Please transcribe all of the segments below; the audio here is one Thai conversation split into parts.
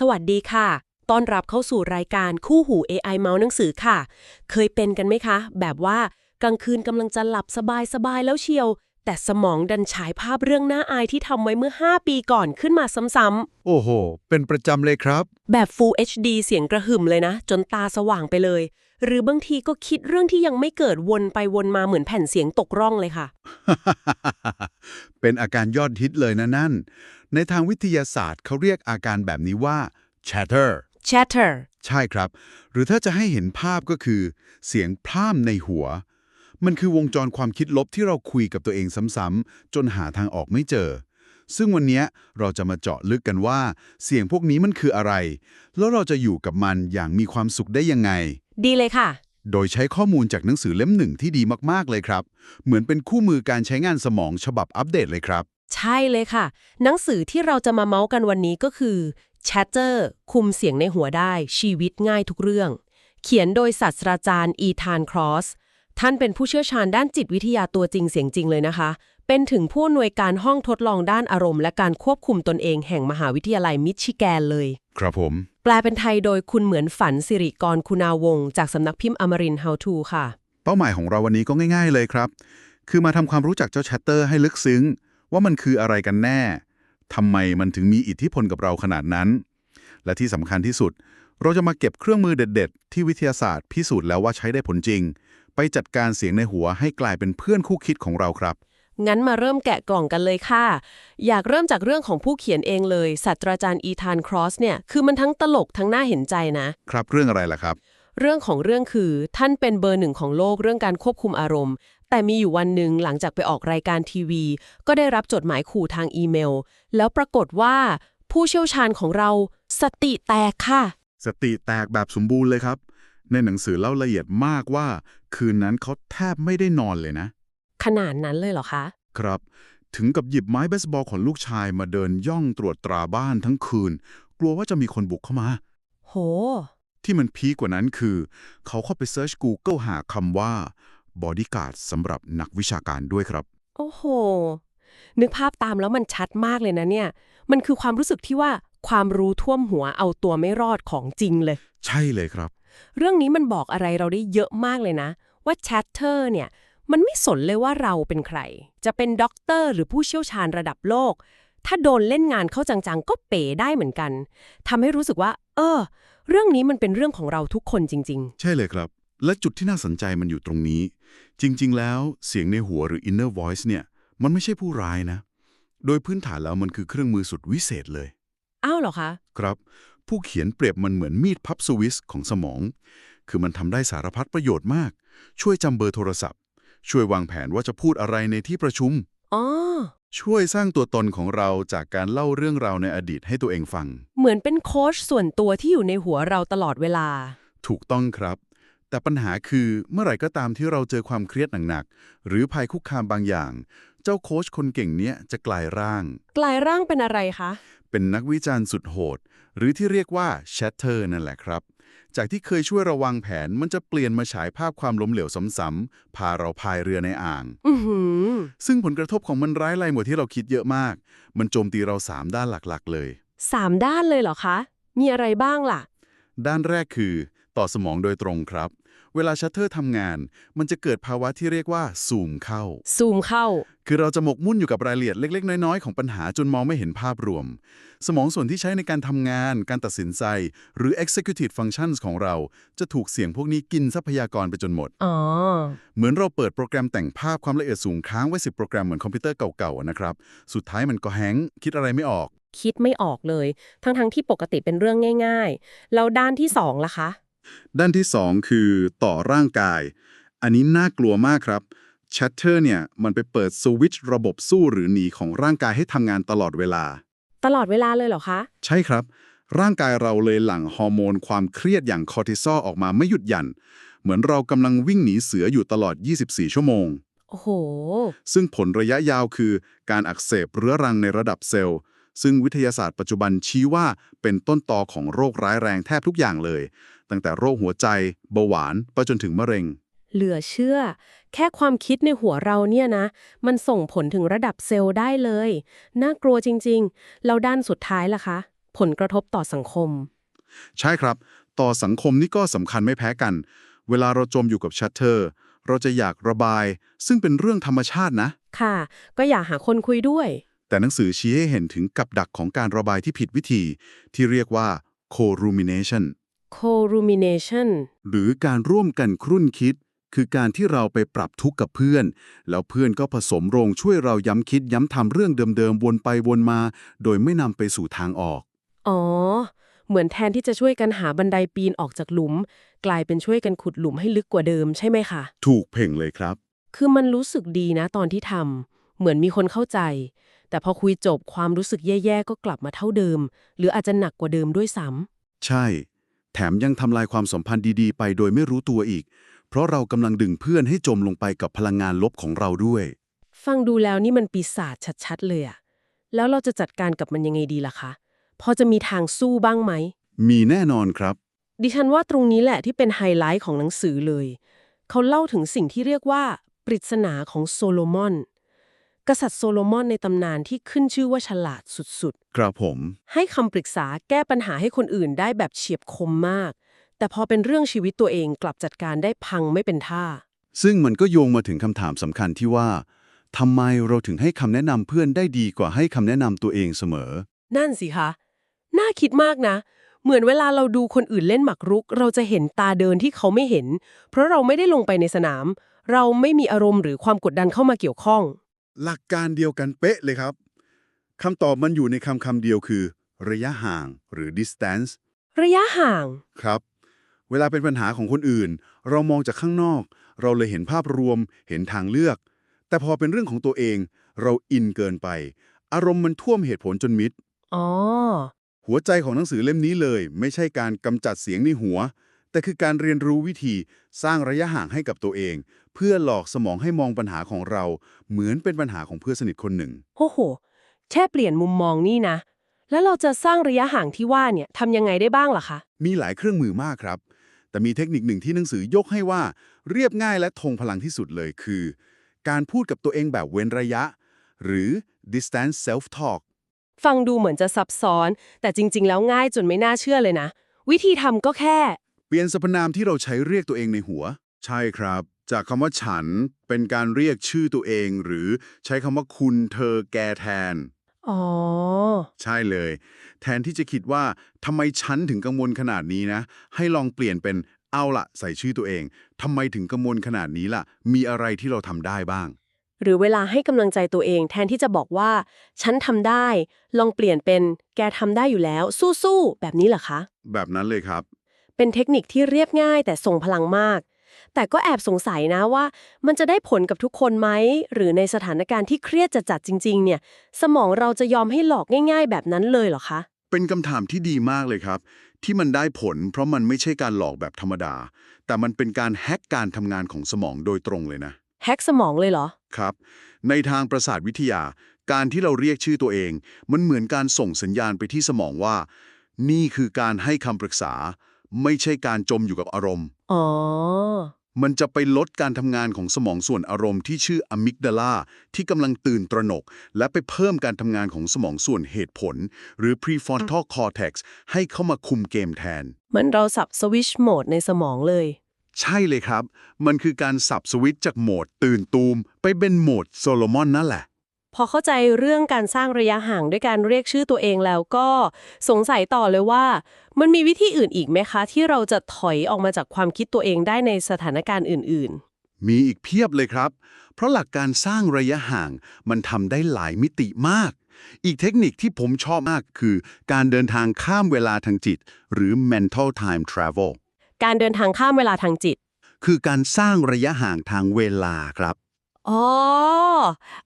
สวัสดีค่ะ ต้อนรับเข้าสู่รายการคู่หู AI เมาส์หนังสือค่ะ เคยเป็นกันไหมคะ แบบว่ากลางคืนกำลังจะหลับสบายๆแล้วเชียว แต่สมองดันฉายภาพเรื่องน่าอายที่ทำไว้เมื่อ 5 ปีก่อนขึ้นมาซ้ำโอ้โห เป็นประจำเลยครับ ๆ แบบ Full HD เสียงกระหึ่มเลยนะ จนตาสว่างไปเลย หรือบางทีก็คิดเรื่องที่ยังไม่เกิดวนไปวนมาเหมือนแผ่นเสียงตกร่องเลยค่ะ เป็นอาการยอดฮิตเลยนะนั่น ในทางวิทยาศาสตร์เขาเรียกอาการแบบนี้ว่า chatter Chatter ใช่ครับ หรือถ้าจะให้เห็นภาพก็คือ เสียงพร่ำในหัว มันคือวงจรความคิดลบที่เราคุยกับตัวเองซ้ำๆจนหาทางออกไม่เจอ ซึ่งวันนี้เราจะมาเจาะลึกกันว่า เสียงพวกนี้มันคืออะไร แล้วเราจะอยู่กับมันอย่างมีความสุขได้ยังไง ดีเลยค่ะ โดยใช้ข้อมูลจากหนังสือเล่มหนึ่งที่ดีมากๆเลยครับ เหมือนเป็นคู่มือการใช้งานสมองฉบับอัปเดตเลยครับ ใช่เลยค่ะ หนังสือที่เราจะมาเมาส์กันวันนี้ก็คือ Chatter คุมเสียงในหัวได้ชีวิตง่ายทุกเรื่อง เขียนโดยศาสตราจารย์อีธานครอสท่านเป็นผู้เชี่ยวชาญด้านจิตวิทยาตัวจริงเสียงจริงเลยนะคะ เป็นถึงผู้อำนวยการห้องทดลองด้านอารมณ์ และการควบคุมตนเองแห่งมหาวิทยาลัยมิชิแกนเลย ครับผม แปลเป็นไทยโดยคุณเหมือนฝันสิริกรคุณาวงศ์จากสำนักพิมพ์อมรินทร์ How to ค่ะ เป้าหมายของเราวันนี้ก็ง่าย ๆ เลยครับ คือมาทำความรู้จักเจ้าแชตเตอร์ให้ลึกซึ้ง ว่ามันคืออะไรกันแน่ทำไมมันถึงมีอิทธิพลกับเราขนาดนั้น และที่สำคัญที่สุด เราจะมาเก็บเครื่องมือเด็ด ๆ ที่วิทยาศาสตร์พิสูจน์แล้วว่าใช้ได้ผลจริง ไปจัดการเสียงในหัวให้กลายเป็นเพื่อนคู่คิดของเราครับ งั้นมาเริ่มแกะกล่องกันเลยค่ะ อยากเริ่มจากเรื่องของผู้เขียนเองเลยศาสตราจารย์อีธานครอสเนี่ยคือมันทั้งตลกทั้งน่าเห็นใจนะ ครับเรื่องอะไรล่ะครับ เรื่องของเรื่องคือท่านเป็นเบอร์หนึ่งของโลกเรื่องการควบคุมอารมณ์ แต่มีอยู่วันหนึ่งหลังจากไปออกรายการทีวี ก็ได้รับจดหมายขู่ทางอีเมล แล้วปรากฏว่าผู้เชี่ยวชาญของเราสติแตกค่ะ สติแตกแบบสมบูรณ์เลยครับ ในหนังสือเล่าละเอียดมากว่า คืนนั้นเขาแทบไม่ได้นอนเลยนะ ขนาดนั้นเลยเหรอคะ ครับ ถึงกับหยิบไม้เบสบอลของลูกชายมาเดินย่องตรวจตราบ้านทั้งคืน กลัวว่าจะมีคนบุกเข้ามา โห ที่มันพีคกว่านั้นคือ เขาเข้าไปเซิร์ช Google หาคำว่า bodyguard สำหรับนักวิชาการด้วยครับ โอ้โห นึกภาพตามแล้วมันชัดมากเลยนะเนี่ย มันคือความรู้สึกที่ว่าความรู้ท่วมหัวเอาตัวไม่รอดของจริงเลย ใช่เลยครับ เรื่องนี้มันบอกอะไรเราได้เยอะมากเลยนะ ว่าแชทเตอร์เนี่ย มันไม่สนเลยว่าเราเป็นใคร จะเป็นด็อกเตอร์หรือผู้เชี่ยวชาญระดับโลก ถ้าโดนเล่นงานเข้าจังๆ ก็เป๋ได้เหมือนกันทำให้รู้สึกว่า เออ เรื่องนี้มันเป็นเรื่องของเราทุกคนจริงใช่เลยครับ และจุดที่น่าสนใจมันอยู่ตรงนี้ จริง ๆ แล้วเสียงในหัวหรือ inner voice เนี่ย มันไม่ใช่ผู้ร้ายนะ โดยพื้นฐานแล้วมันคือเครื่องมือสุดวิเศษเลยๆอ้าวเหรอคะ ครับ ผู้เขียนเปรียบมันเหมือนมีดพับสวิสของสมอง คือมันทำได้สารพัดประโยชน์มาก ช่วยจำเบอร์โทรศัพท์ ช่วยวางแผนว่าจะพูดอะไรในที่ประชุม อ๋อ ช่วยสร้างตัวตนของเราจากการเล่าเรื่องราวในอดีตให้ตัวเองฟัง เหมือนเป็นโค้ชส่วนตัวที่อยู่ในหัวเราตลอดเวลา ถูกต้องครับ แต่ปัญหาคือเมื่อไหร่ก็ตามที่เราเจอความเครียดหนักๆ หรือภัยคุกคามบางอย่าง เจ้าโค้ชคนเก่งเนี้ยจะกลายร่าง กลายร่างเป็นอะไรคะ เป็นนักวิจารณ์สุดโหด หรือที่เรียกว่าแชทเตอร์นั่นแหละครับ จากที่เคยช่วยระวังแผนมันจะเปลี่ยนมาฉายภาพความล้มเหลวซ้ำๆพาเราพายเรือในอ่างอือหือซึ่งผลกระทบของมันร้ายแรงกว่าที่เราคิดเยอะมาก มันโจมตีเราสามด้านหลักๆ เลยสามด้านเลยเหรอคะ มีอะไรบ้างล่ะ ด้านแรกคือ ต่อสมองโดยตรงครับ เวลาชัตเตอร์ทำงาน มันจะเกิดภาวะที่เรียกว่าซูมเข้า ซูมเข้า คือเราจะหมกมุ่นอยู่กับรายละเอียดเล็ก ๆ น้อย ๆ ของปัญหาจนมองไม่เห็นภาพรวม สมองส่วนที่ใช้ในการทำงาน การตัดสินใจ หรือ executive functions ของเรา จะถูกเสียงพวกนี้กินทรัพยากรไปจนหมดอ๋อเหมือนเราเปิดโปรแกรมแต่งภาพความละเอียดสูงค้างไว้10โปรแกรมเหมือนคอมพิวเตอร์เก่าๆนะครับ สุดท้ายมันก็แฮงก์คิดอะไรไม่ออก คิดไม่ออกเลย ทั้งๆที่ปกติเป็นเรื่องง่าย ๆ แล้วด้านที่สองล่ะคะ ด้านที่ 2 คือต่อร่างกาย อันนี้น่ากลัวมากครับ Chatter เนี่ยมันไปเปิดสวิตช์ระบบสู้หรือหนีของร่างกายให้ทำงานตลอดเวลา ตลอดเวลาเลยเหรอคะ ใช่ครับ ร่างกายเราเลยหลั่งฮอร์โมนความเครียดอย่างคอร์ติซอลออกมาไม่หยุดหยัน่นเหมือนเรากำลังวิ่งหนีเสืออยู่ตลอด 24 ชั่วโมง โอ้โห ซึ่งผลระยะยาวคือการอักเสบเรื้อรังในระดับเซลล์ ซึ่งวิทยาศาสตร์ปัจจุบันชี้ว่าเป็นต้นตอของโรคร้ายแรงแทบทุกอย่างเลย ตั้งแต่โรคหัวใจ เบาหวานไปจนถึงมะเร็ง เหลือเชื่อ แค่ความคิดในหัวเราเนี่ยนะ มันส่งผลถึงระดับเซลล์ได้เลย น่ากลัวจริงๆ แล้วด้านสุดท้ายล่ะคะ ผลกระทบต่อสังคม ใช่ครับ ต่อสังคมนี่ก็สำคัญไม่แพ้กัน เวลาเราจมอยู่กับชัตเตอร์ เราจะอยากระบาย ซึ่งเป็นเรื่องธรรมชาตินะ ค่ะ ก็อยากหาคนคุยด้วย แต่หนังสือชี้ให้เห็นถึงกับดักของการระบายที่ผิดวิธี ที่เรียกว่า co-rumination co-rumination หรือการร่วมกันครุ่นคิด คือการที่เราไปปรับทุกข์กับเพื่อน แล้วเพื่อนก็ผสมโรงช่วยเราย้ำคิดย้ำทำเรื่องเดิมๆวนไปวนมา โดยไม่นำไปสู่ทางออก อ๋อ เหมือนแทนที่จะช่วยกันหาบันไดปีนออกจากหลุม กลายเป็นช่วยกันขุดหลุมให้ลึกกว่าเดิมใช่ไหมคะ ถูกเพ่งเลยครับ คือมันรู้สึกดีนะตอนที่ทำเหมือนมีคนเข้าใจ แต่พอคุยจบความรู้สึกแย่ๆก็กลับมาเท่าเดิม หรืออาจจะหนักกว่าเดิมด้วยซ้ใช่ แถมยังทำลายความสัมพันธ์ดีๆ ไปโดยไม่รู้ตัวอีก เพราะเรากำลังดึงเพื่อนให้จมลงไปกับพลังงานลบของเราด้วยำฟังดูแล้วนี่มันปีศาจชัดๆ เลยอะแล้วเราจะจัดการกับมันยังไงดีล่ะคะ พอจะมีทางสู้บ้างไหม มีแน่นอนครับ ดิฉันว่าตรงนี้แหละที่เป็นไฮไลท์ของหนังสือเลย เขาเล่าถึงสิ่งที่เรียกว่า ปริศนาของโซโลมอน กษัตริย์โซโลมอนในตำนานที่ขึ้นชื่อว่าฉลาดสุดครับผมๆให้คำปรึกษาแก้ปัญหาให้คนอื่นได้แบบเฉียบคมมาก แต่พอเป็นเรื่องชีวิตตัวเองกลับจัดการได้พังไม่เป็นท่า ซึ่งมันก็โยงมาถึงคำถามสำคัญที่ว่าทำไมเราถึงให้คำแนะนำเพื่อนได้ดีกว่าให้คำแนะนำตัวเองเสมอ นั่นสิคะ น่าคิดมากนะ เหมือนเวลาเราดูคนอื่นเล่นหมากรุก เราจะเห็นตาเดินที่เขาไม่เห็น เพราะเราไม่ได้ลงไปในสนาม เราไม่มีอารมณ์หรือความกดดันเข้ามาเกี่ยวข้อง หลักการเดียวกันเป๊ะเลยครับคำตอบมันอยู่ในคำคำเดียวคือ ระยะห่างหรือ distance ระยะห่าง ครับ เวลาเป็นปัญหาของคนอื่น เรามองจากข้างนอก เราเลยเห็นภาพรวม เห็นทางเลือก แต่พอเป็นเรื่องของตัวเอง เราอินเกินไป อารมณ์มันท่วมเหตุผลจนมิดอ๋อ หัวใจของหนังสือเล่มนี้เลย ไม่ใช่การกำจัดเสียงในหัว แต่คือการเรียนรู้วิธีสร้างระยะห่างให้กับตัวเอง เพื่อหลอกสมองให้มองปัญหาของเรา เหมือนเป็นปัญหาของเพื่อนสนิทคนหนึ่งโอ้โห แค่เปลี่ยนมุมมองนี่นะ แล้วเราจะสร้างระยะห่างที่ว่าเนี่ยทำยังไงได้บ้างล่ะคะ มีหลายเครื่องมือมากครับ แต่มีเทคนิคหนึ่งที่หนังสือยกให้ว่าเรียบง่ายและทงพลังที่สุดเลยคือ การพูดกับตัวเองแบบเว้นระยะ หรือ distance self talk ฟังดูเหมือนจะซับซ้อน แต่จริง ๆ แล้วง่ายจนไม่น่าเชื่อเลยนะ วิธีทำก็แค่ เปลี่ยนสรรพนามที่เราใช้เรียกตัวเองในหัว ใช่ครับ จากคำว่าฉันเป็นการเรียกชื่อตัวเอง หรือใช้คำว่าคุณเธอแกแทน อ๋อ ใช่เลย แทนที่จะคิดว่าทำไมฉันถึงกังวลขนาดนี้นะ ให้ลองเปลี่ยนเป็นเอาละใส่ชื่อตัวเองทำไมถึงกังวลขนาดนี้ล่ะ มีอะไรที่เราทำได้บ้าง หรือเวลาให้กำลังใจตัวเองแทนที่จะบอกว่า ฉันทำได้ ลองเปลี่ยนเป็นแกทำได้อยู่แล้ว สู้ๆ แบบนี้เหรอคะ แบบนั้นเลยครับ เป็นเทคนิคที่เรียบง่ายแต่ทรงพลังมาก แต่ก็แอบสงสัยนะว่า มันจะได้ผลกับทุกคนไหม หรือในสถานการณ์ที่เครียดจัดๆจริง ๆ เนี่ย สมองเราจะยอมให้หลอกง่าย ๆ แบบนั้นเลยเหรอคะ เป็นคำถามที่ดีมากเลยครับ ที่มันได้ผล เพราะมันไม่ใช่การหลอกแบบธรรมดา แต่มันเป็นการแฮกการทำงานของสมองโดยตรงเลยนะแฮกสมองเลยเหรอครับ ในทางประสาทวิทยา การที่เราเรียกชื่อตัวเอง มันเหมือนการส่งสัญญาณไปที่สมองว่า นี่คือการให้คำปรึกษา ไม่ใช่การจมอยู่กับอารมณ์ อ๋อ มันจะไปลดการทำงานของสมองส่วนอารมณ์ที่ชื่ออะมิกดาลาที่กำลังตื่นตระหนก และไปเพิ่มการทำงานของสมองส่วนเหตุผล หรือ prefrontal cortex ให้เข้ามาคุมเกมแทน เหมือนเราสับสวิชโหมดในสมองเลย ใช่เลยครับ มันคือการสับสวิตช์จากโหมดตื่นตูม ไปเป็นโหมดโซโลมอนนั่นแหละ พอเข้าใจเรื่องการสร้างระยะห่างด้วยการเรียกชื่อตัวเองแล้วก็สงสัยต่อเลยว่า มันมีวิธีอื่นอีกไหมคะ ที่เราจะถอยออกมาจากความคิดตัวเองได้ในสถานการณ์อื่นมีอีกเพียบเลยครับ เพราะหลักการสร้างระยะห่างมันทำได้หลายมิติมาก อีกเทคนิคที่ผมชอบมากคือ การเดินทางข้ามเวลาทางจิต หรือ mental time travel ๆการเดินทางข้ามเวลาทางจิต คือการสร้างระยะห่างทางเวลาครับ อ๋อ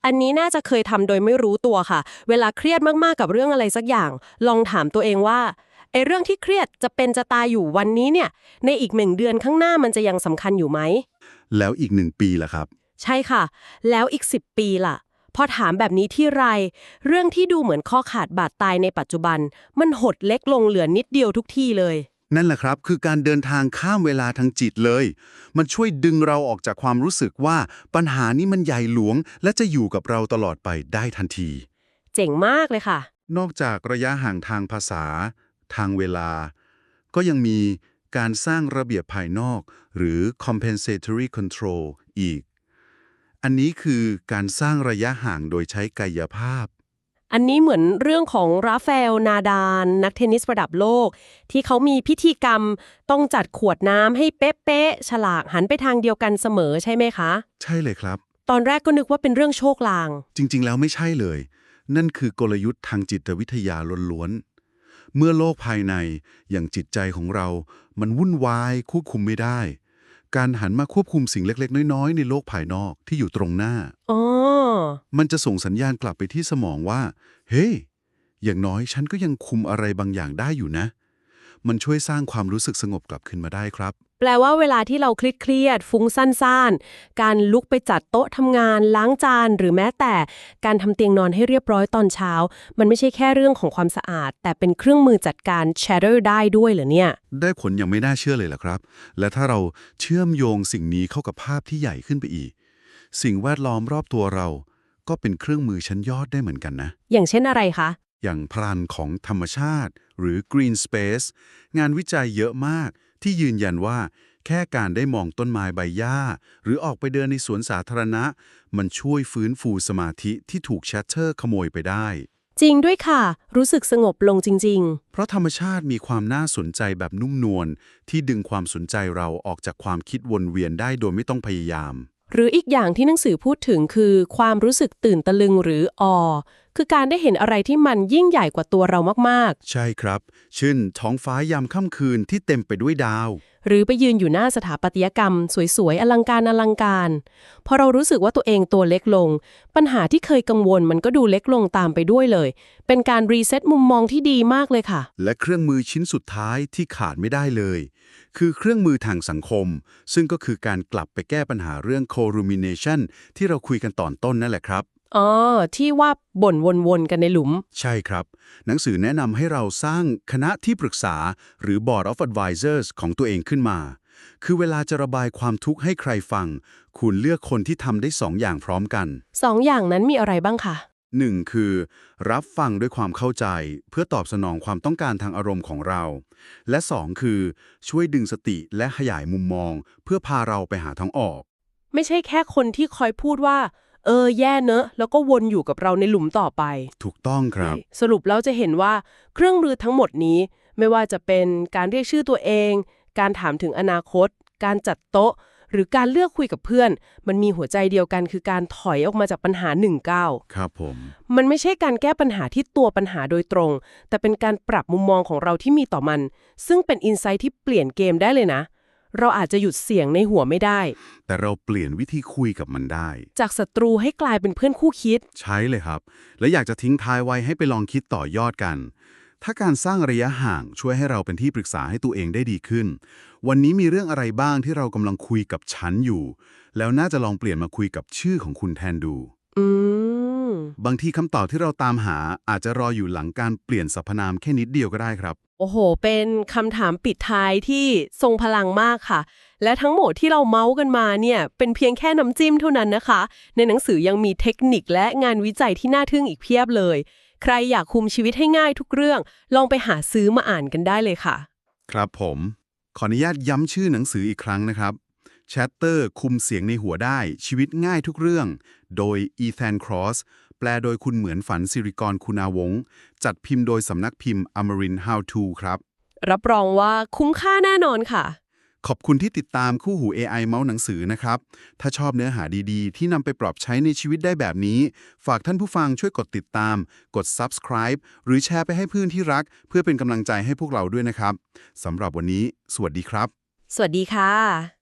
อันนี้น่าจะเคยทำโดยไม่รู้ตัวค่ะ เวลาเครียดมากๆกับเรื่องอะไรสักอย่าง ลองถามตัวเองว่าไอ้เรื่องที่เครียดจะเป็นจะตายอยู่วันนี้เนี่ย ในอีกหนึ่งเดือนข้างหน้ามันจะยังสำคัญอยู่ไหม แล้วอีกหนึ่งปีล่ะครับ ใช่ค่ะ แล้วอีก 10 ปีล่ะ พอถามแบบนี้ที่ไร เรื่องที่ดูเหมือนข้อขาดบาดตายในปัจจุบัน มันหดเล็กลงเหลือนิดเดียวทุกที่เลย นั่นแหละครับคือการเดินทางข้ามเวลาทางจิตเลย มันช่วยดึงเราออกจากความรู้สึกว่าปัญหานี้มันใหญ่หลวง และจะอยู่กับเราตลอดไปได้ทันที เจ๋งมากเลยค่ะ นอกจากระยะห่างทางภาษา ทางเวลา ก็ยังมีการสร้างระเบียบภายนอก หรือ compensatory control อีก อันนี้คือการสร้างระยะห่างโดยใช้กายภาพ อันนี้เหมือนเรื่องของราฟาเอลนาดานนักเทนนิสระดับโลก ที่เขามีพิธีกรรมต้องจัดขวดน้ำให้เป๊ะๆฉลากหันไปทางเดียวกันเสมอใช่ไหมคะ ใช่เลยครับ ตอนแรกก็นึกว่าเป็นเรื่องโชคลาง จริง ๆ แล้วไม่ใช่เลย นั่นคือกลยุทธ์ทางจิตวิทยาล้วนๆเมื่อโลกภายในอย่างจิตใจของเรา มันวุ่นวายควบคุมไม่ได้ การหันมาควบคุมสิ่งเล็ก ๆ น้อย ๆ ในโลกภายนอกที่อยู่ตรงหน้า อ๋อ มันจะส่งสัญญาณกลับไปที่สมองว่า เฮ้ย อย่างน้อยฉันก็ยังคุมอะไรบางอย่างได้อยู่นะ มันช่วยสร้างความรู้สึกสงบกลับขึ้นมาได้ครับ แปลว่าเวลาที่เราเครียดๆฟุ้งซ่านๆ การลุกไปจัดโต๊ะทำงาน ล้างจาน หรือแม้แต่การทำเตียงนอนให้เรียบร้อยตอนเช้า มันไม่ใช่แค่เรื่องของความสะอาด แต่เป็นเครื่องมือจัดการ shadow ได้ด้วยเหรอเนี่ย ได้ผลอย่างไม่น่าเชื่อเลยล่ะครับ และถ้าเราเชื่อมโยงสิ่งนี้เข้ากับภาพที่ใหญ่ขึ้นไปอีก สิ่งแวดล้อมรอบตัวเรา ก็เป็นเครื่องมือชั้นยอดได้เหมือนกันนะ อย่างเช่นอะไรคะอย่างพลันของธรรมชาติ หรือ Green Space งานวิจัยเยอะมาก ที่ยืนยันว่า แค่การได้มองต้นไม้ใบหญ้า หรือออกไปเดินในสวนสาธารณะ มันช่วยฟื้นฟูสมาธิที่ถูกแชตเตอร์ขโมยไปได้ จริงด้วยค่ะ รู้สึกสงบลงจริงเพราะธรรมชาติมีความน่าสนใจแบบนุ่มนวลที่ดึงความสนใจเราออกจากความคิดวนเวียนได้โดยไม่ต้องพยายามๆหรืออีกอย่างที่หนังสือพูดถึงคือ ความรู้สึกตื่นตะลึงหรือออ คือการได้เห็นอะไรที่มันยิ่งใหญ่กว่าตัวเรามากใช่ครับเช่นท้องฟ้ายามค่ำคืนที่เต็มไปด้วยดาวๆหรือไปยืนอยู่หน้าสถาปัตยกรรม สวยๆ อลังการอลังการ พอเรารู้สึกว่าตัวเองตัวเล็กลง ปัญหาที่เคยกังวลมันก็ดูเล็กลงตามไปด้วยเลย เป็นการรีเซ็ตมุมมองที่ดีมากเลยค่ะ และเครื่องมือชิ้นสุดท้ายที่ขาดไม่ได้เลย คือเครื่องมือทางสังคม ซึ่งก็คือการกลับไปแก้ปัญหาเรื่อง co-rumination ที่เราคุยกันตอนต้นนั่นแหละครับ อ๋อที่ว่าบ่นวนๆกันในหลุม ใช่ครับ หนังสือแนะนำให้เราสร้างคณะที่ปรึกษา หรือ Board of Advisors ของตัวเองขึ้นมา คือเวลาจะระบายความทุกข์ให้ใครฟัง คุณเลือกคนที่ทำได้สองอย่างพร้อมกันสองอย่างนั้นมีอะไรบ้างคะ หนึ่งคือ รับฟังด้วยความเข้าใจ เพื่อตอบสนองความต้องการทางอารมณ์ของเรา และสองคือ ช่วยดึงสติและขยายมุมมอง เพื่อพาเราไปหาทางออก ไม่ใช่แค่คนที่คอยพูดว่า เออแย่เนอะ แล้วก็วนอยู่กับเราในหลุมต่อไป ถูกต้องครับ สรุปแล้วจะเห็นว่าเครื่องมือทั้งหมดนี้ ไม่ว่าจะเป็นการเรียกชื่อตัวเอง การถามถึงอนาคต การจัดโต๊ะ หรือการเลือกคุยกับเพื่อน มันมีหัวใจเดียวกันคือการถอยออกมาจากปัญหาหนึ่งก้าวครับผม มันไม่ใช่การแก้ปัญหาที่ตัวปัญหาโดยตรง แต่เป็นการปรับมุมมองของเราที่มีต่อมัน ซึ่งเป็นอินไซต์ที่เปลี่ยนเกมได้เลยนะ เราอาจจะหยุดเสียงในหัวไม่ได้ แต่เราเปลี่ยนวิธีคุยกับมันได้ จากศัตรูให้กลายเป็นเพื่อนคู่คิด ใช้เลยครับ และอยากจะทิ้งท้ายไว้ให้ไปลองคิดต่อยอดกัน ถ้าการสร้างระยะห่างช่วยให้เราเป็นที่ปรึกษาให้ตัวเองได้ดีขึ้น วันนี้มีเรื่องอะไรบ้างที่เรากำลังคุยกับฉันอยู่ แล้วน่าจะลองเปลี่ยนมาคุยกับชื่อของคุณแทนดู อืม บางทีคำตอบที่เราตามหาอาจจะรออยู่หลังการเปลี่ยนสรรพนามแค่นิดเดียวก็ได้ครับ โอ้โห เป็นคำถามปิดท้ายที่ทรงพลังมากค่ะ และทั้งหมดที่เราเมาส์กันมาเนี่ยเป็นเพียงแค่น้ำจิ้มเท่านั้นนะคะ ในหนังสือยังมีเทคนิคและงานวิจัยที่น่าทึ่งอีกเพียบเลย ใครอยากคุมชีวิตให้ง่ายทุกเรื่อง ลองไปหาซื้อมาอ่านกันได้เลยค่ะ ครับผม ขออนุญาตย้ำชื่อหนังสืออีกครั้งนะครับ Chatter คุมเสียงในหัวได้ชีวิตง่ายทุกเรื่อง โดย Ethan Cross แปลโดยคุณเหมือนฝันสิริกรคุณาวงศ์จัดพิมพ์โดยสำนักพิมพ์ Amarin How to ครับ รับรองว่าคุ้มค่าแน่นอนค่ะ ขอบคุณที่ติดตามคู่หู AI เมาส์หนังสือนะครับ ถ้าชอบเนื้อหาดีๆ ที่นำไปปรับใช้ในชีวิตได้แบบนี้ ฝากท่านผู้ฟังช่วยกดติดตาม กด subscribe หรือแชร์ไปให้เพื่อนที่รัก เพื่อเป็นกำลังใจให้พวกเราด้วยนะครับสำหรับวันนี้ สวัสดีครับ สวัสดีค่ะ